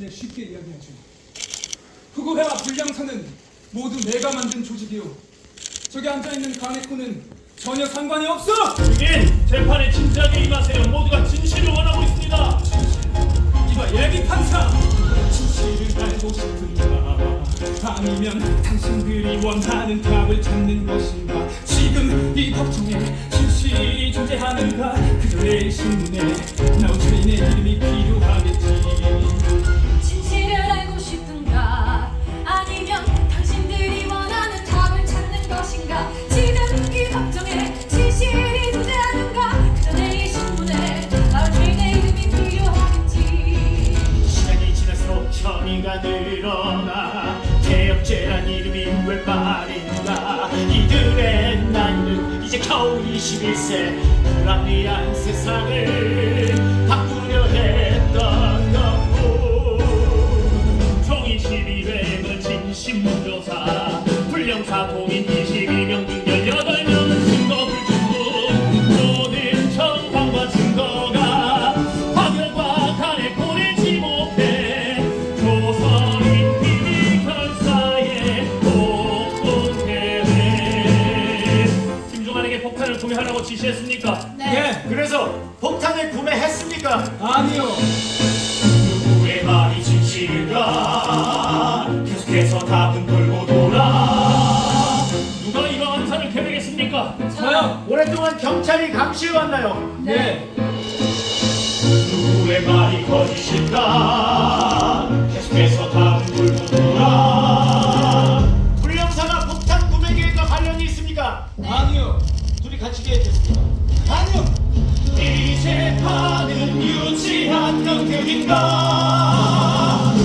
네, 쉽게 이야기하죠. 흑우회와 불량사는 모두 내가 만든 조직이요. 저기 앉아있는 가네코는 전혀 상관이 없어! 예, 재판에 진지하게 임하세요. 모두가 진실을 원하고 있습니다. 이봐 예비 판사! 진실을 알고 싶은가? 아니면 당신들이 원하는 답을 찾는 것인가? 지금 이 법정에 진실이 존재하는가? 그들의 신문에 나온 죄인의 이름이 필요하겠지. 혐의가 늘어나 개혁죄란 이름이 왜 말인가? 이들의 나이는 이제 겨우 21세 불합리한 세상을 바꾸려 했던 거고. 종이 12회의 진신문조사 불량사 동인 하라고 지시했습니까? 예, 그래서 폭탄을 구매했습니까? 아니요. 누구의 말이 진실인가 계속해서 답은 돌고 돌아 누가 이러한 사를 계획했습니까? 저요. 오랫동안 경찰이 감시해왔나요? 네. 누구의 말이 거짓인가 계속해서 답은 돌고 돌아 불량사가 폭탄 구매 계획과 관련이 있습니까? 아니요. 다치게 됐습니다. 아니요. 이제 파는 유치한 형태인가?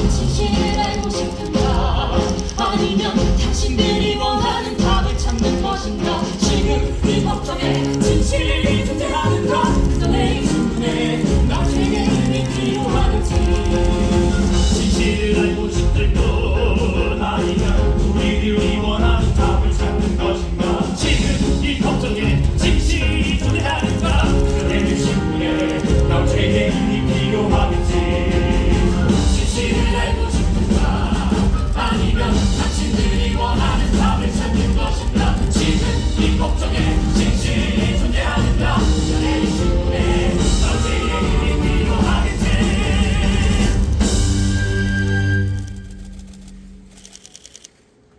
진실을 알고 싶은가? 아니면 당신들이 원하는 답을 찾는 것인가? 지금